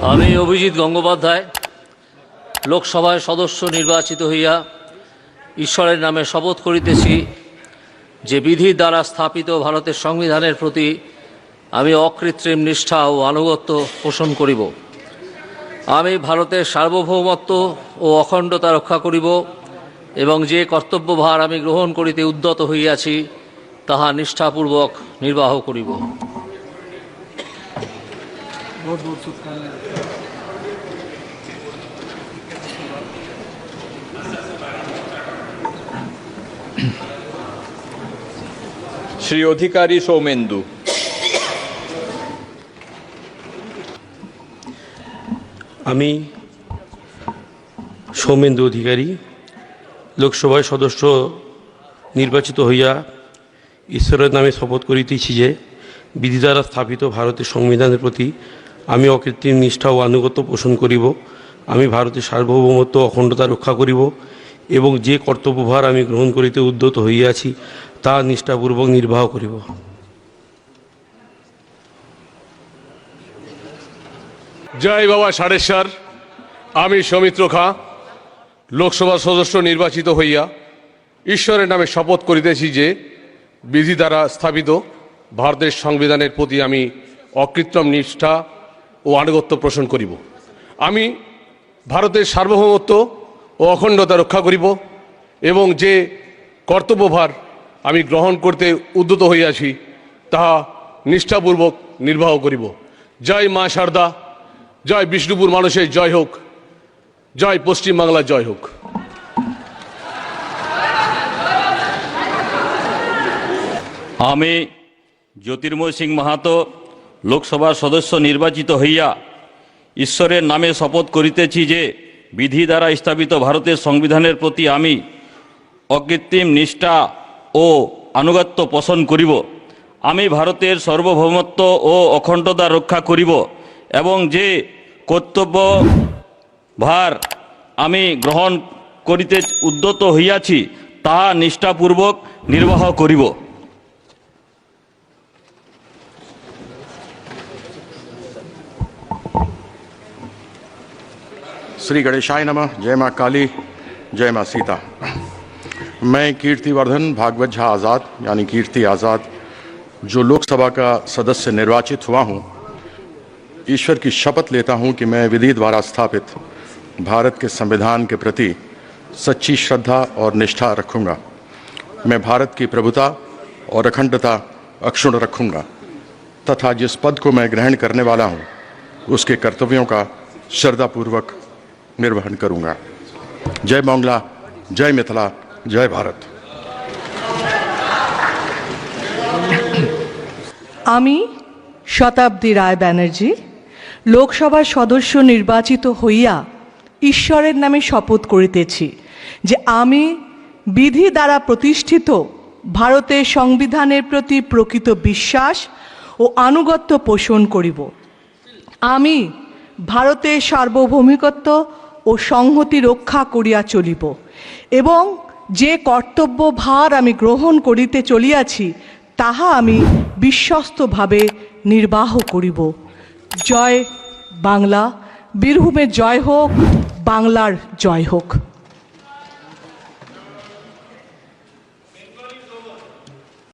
আমি অভিজিৎ গঙ্গোপাধ্যায়, লোকসভায় সদস্য নির্বাচিত হইয়া ঈশ্বরের নামে শপথ করিতেছি যে বিধির দ্বারা স্থাপিত ভারতের সংবিধানের প্রতি আমি অকৃত্রিম নিষ্ঠা ও আনুগত্য পোষণ করিব। আমি ভারতের সার্বভৌমত্ব ও অখণ্ডতা রক্ষা করিব এবং যে কর্তব্যভার আমি গ্রহণ করিতে উদ্যত হইয়াছি, তাহা নিষ্ঠাপূর্বক নির্বাহ করিব। শ্রী অধিকারী সৌমেন্দু আমি সৌমেন্দু অধিকারী লোকসভায় সদস্য নির্বাচিত হইয়া ঈশ্বরের নামে শপথ করিতেছি যে বিধি দ্বারা স্থাপিত ভারতের সংবিধানের প্রতি আমি অকৃত্রিম নিষ্ঠা ও আনুগত্য পোষণ করিব। আমি ভারতের সার্বভৌমত্ব অখণ্ডতা রক্ষা করিব এবং যে কর্তব্যভার আমি গ্রহণ করিতে উদ্যত হইয়াছি, তা নিষ্ঠাপূর্বক নির্বাহ করিব। জয় বাবা সাড়েশ্বর আমি সৌমিত্র খাঁ, লোকসভা সদস্য নির্বাচিত হইয়া ঈশ্বরের নামে শপথ করিতেছি যে বিধি দ্বারা স্থাপিত ভারতের সংবিধানের প্রতি আমি অকৃত্রিম নিষ্ঠা ও আনুগত্য পোষণ করিব। আমি ভারতের সার্বভৌমত্ব ও অখণ্ডতা রক্ষা করিব এবং যে কর্তব্যভার আমি গ্রহণ করতে উদ্যত হইয়াছি, তাহা নিষ্ঠাপূর্বক নির্বাহ করিব। জয় মা শারদা জয় বিষ্ণুপুর মানুষের জয় হোক, জয় পশ্চিমবাংলা জয় হোক। আমি জ্যোতির্ময় সিং মাহাতো লোকসভার সদস্য নির্বাচিত হইয়া ঈশ্বরের নামে শপথ করিতেছি যে বিধি দ্বারা স্থাপিত ভারতের সংবিধানের প্রতি আমি অকৃত্রিম নিষ্ঠা ও আনুগত্য পোষণ করিব। আমি ভারতের সার্বভৌমত্ব ও অখণ্ডতা রক্ষা করিব এবং যে কর্তব্য ভার আমি গ্রহণ করিতে উদ্যত হইয়াছি তাহা নিষ্ঠাপূর্বক নির্বাহ করিব। श्री गणेशाय नमः। जय माँ काली, जय माँ सीता। मैं कीर्तिवर्धन भागवत झा आज़ाद, यानी कीर्ति आज़ाद, जो लोकसभा का सदस्य निर्वाचित हुआ हूँ, ईश्वर की शपथ लेता हूँ कि मैं विधि द्वारा स्थापित भारत के संविधान के प्रति सच्ची श्रद्धा और निष्ठा रखूँगा। मैं भारत की प्रभुता और अखंडता अक्षुण रखूँगा, तथा जिस पद को मैं ग्रहण करने वाला हूँ, उसके कर्तव्यों का श्रद्धापूर्वक निर्वहन करूंगा जय बांग्ला जय मिथिला जय भारत আমি শতাব্দী রায় ব্যানার্জি লোকসভার সদস্য নির্বাচিত হইয়া ঈশ্বরের নামে শপথ করিতেছি যে আমি বিধি দ্বারা প্রতিষ্ঠিত ভারতের সংবিধানের প্রতি প্রকৃত বিশ্বাস ও আনুগত্য পোষণ করিব আমি ভারতের সার্বভৌমিকত্ব ও সংহতি রক্ষা করিয়া চলিব। এবং যে কর্তব্য ভার আমি গ্রহণ করিতে চলিয়াছি, তাহা আমি বিশ্বস্তভাবে নির্বাহ করিব। জয় বাংলা। বীরভূমের জয় হোক, বাংলার জয় হোক।